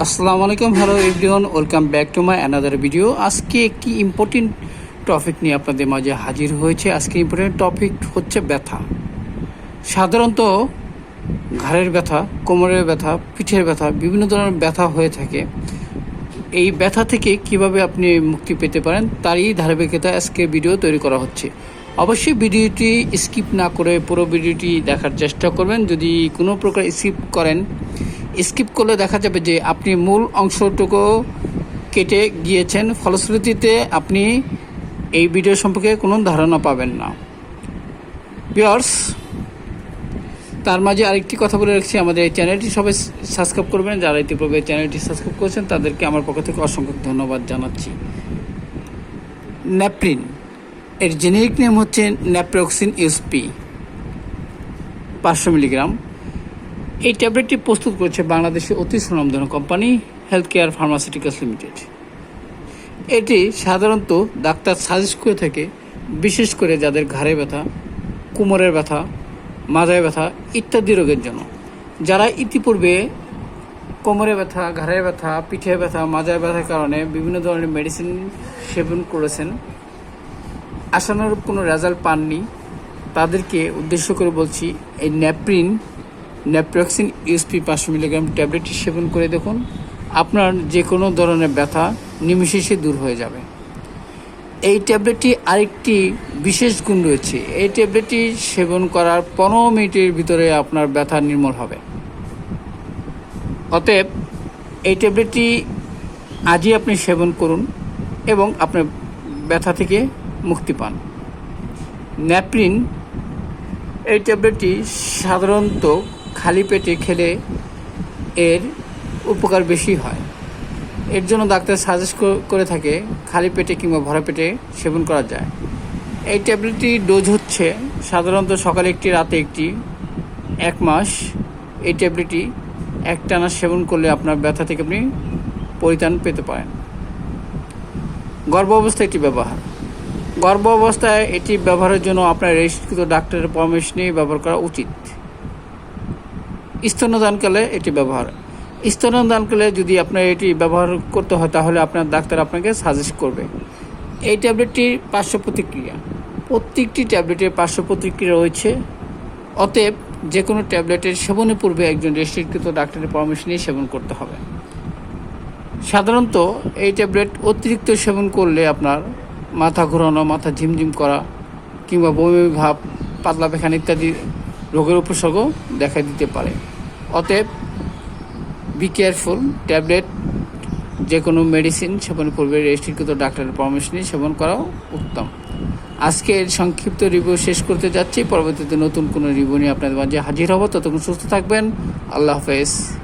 আসসালামু আলাইকুম, hello everyone, welcome back to my another video. আজকে একটি ইম্পর্টেন্ট টপিক নিয়ে আপনাদের মাঝে হাজির হয়েছে। আজকে ইম্পর্টেন্ট টপিক হচ্ছে ব্যথা। সাধারণত ঘাড়ের ব্যথা, কোমরের ব্যথা, পিঠের ব্যথা, বিভিন্ন ধরনের ব্যথা হয়ে থাকে। এই ব্যথা থেকে কীভাবে আপনি মুক্তি পেতে পারেন, তারই ধারাবাহিকতা আজকে ভিডিও তৈরি করা হচ্ছে। অবশ্যই ভিডিওটি স্কিপ না করে পুরো ভিডিওটি দেখার চেষ্টা করবেন। যদি কোনো প্রকার স্কিপ করেন স্কিপ করলে দেখা যাবে যে আপনি মূল অংশটুকু কেটে গিয়েছেন। ফলশ্রুতিতে আপনি এই ভিডিও সম্পর্কে কোনো ধারণা পাবেন না। বিয়ার্স তার মাঝে আরেকটি কথা বলে রাখছি। আমাদের এই চ্যানেলটি সবাই সাবস্ক্রাইব করবেন। যারা ইতিপূর্বে চ্যানেলটি সাবস্ক্রাইব করেছেন, তাদেরকে আমার পক্ষ থেকে অসংখ্য ধন্যবাদ জানাচ্ছি। ন্যাপ্রিন এর জেনেরিক নেম হচ্ছে ন্যাপ্রোক্সিন ইউসপি পাঁচশো মিলিগ্রাম এই ট্যাবলেটটি প্রস্তুত করেছে বাংলাদেশের অতি সুনামধন্য company health care pharmaceuticals limited. এটি সাধারণত ডাক্তার সাজেস্ট করে থাকে, বিশেষ করে যাদের ঘাড়ে ব্যথা, কোমরের ব্যথা, মাজায় ব্যথা ইত্যাদি রোগের জন্য। যারা ইতিপূর্বে কোমরে ব্যথা, ঘাড়ে ব্যথা, পিঠে ব্যথা, মাজায় ব্যথার কারণে বিভিন্ন ধরনের মেডিসিন সেবন করেছেন, আশানুরূপ কোনো রেজাল্ট পাননি, তাদেরকে উদ্দেশ্য করে বলছি, এই ন্যাপ্রিন ন্যাপ্রক্সিন ইউসপি পাঁচশো মিলিগ্রাম ট্যাবলেটটি সেবন করে দেখুন। আপনার যে কোনো ধরনের ব্যথা নিমিশেষে দূর হয়ে যাবে। এই ট্যাবলেটটি আরেকটি বিশেষ গুণ রয়েছে। এই ট্যাবলেটটি সেবন করার পনেরো মিনিটের ভিতরে আপনার ব্যথা নির্মূল হবে। অতএব এই ট্যাবলেটটি আজই আপনি সেবন করুন এবং আপনার ব্যথা থেকে মুক্তি পান। ন্যাপ্রিন এই ট্যাবলেটটি সাধারণত খালি পেটে খেলে এর উপকার বেশি হয়। এর জন্য ডাক্তার সাজেস্ট করে থাকে, খালি পেটে কিংবা ভরা পেটে সেবন করা যায়। এই ট্যাবলেটটির ডোজ হচ্ছে সাধারণত সকালে একটি, রাতে একটি, এক মাস। এই ট্যাবলেটটি একটানা সেবন করলে আপনার ব্যথা থেকে আপনি পরিত্রাণ পেতে পারেন। গর্ভ অবস্থায় এটি ব্যবহার। গর্ভ অবস্থায় এটি ব্যবহারের জন্য আপনার রেজিস্ট্রিকৃত ডাক্তারের পরামর্শ নিয়ে ব্যবহার করা উচিত। স্তন্যদানকালে এটি ব্যবহার। স্তন্যদানকালে যদি আপনার এটি ব্যবহার করতে হয়, তাহলে আপনার ডাক্তার আপনাকে সাজেস্ট করবে। এই ট্যাবলেটটির পার্শ্ব প্রতিক্রিয়া প্রত্যেকটি ট্যাবলেটের পার্শ্ব প্রতিক্রিয়া রয়েছে। অতএব যে কোনো ট্যাবলেটের সেবনের পূর্বে একজন রেজিস্ট্রিকৃত ডাক্তারের পরামর্শ নিয়ে সেবন করতে হবে। সাধারণত এই ট্যাবলেট অতিরিক্ত সেবন করলে আপনার মাথা ঘোরানো, মাথা ঝিমঝিম করা কিংবা বমি, ভাব, পাতলা পেখান ইত্যাদি রোগের উপসর্গ দেখা দিতে পারে। অতএব বি কেয়ারফুল ট্যাবলেট যে কোনো মেডিসিন সেবন পূর্বে রেজিস্ট্রিকৃত ডাক্তারের পরামর্শ নিয়ে সেবন করাও উত্তম। আজকে এর সংক্ষিপ্ত রিভিউ শেষ করতে যাচ্ছি। পরবর্তীতে নতুন কোনো রিভিউ নিয়ে আপনাদের মাঝে হাজির হব। ততক্ষণ সুস্থ থাকবেন। আল্লাহ হাফেজ।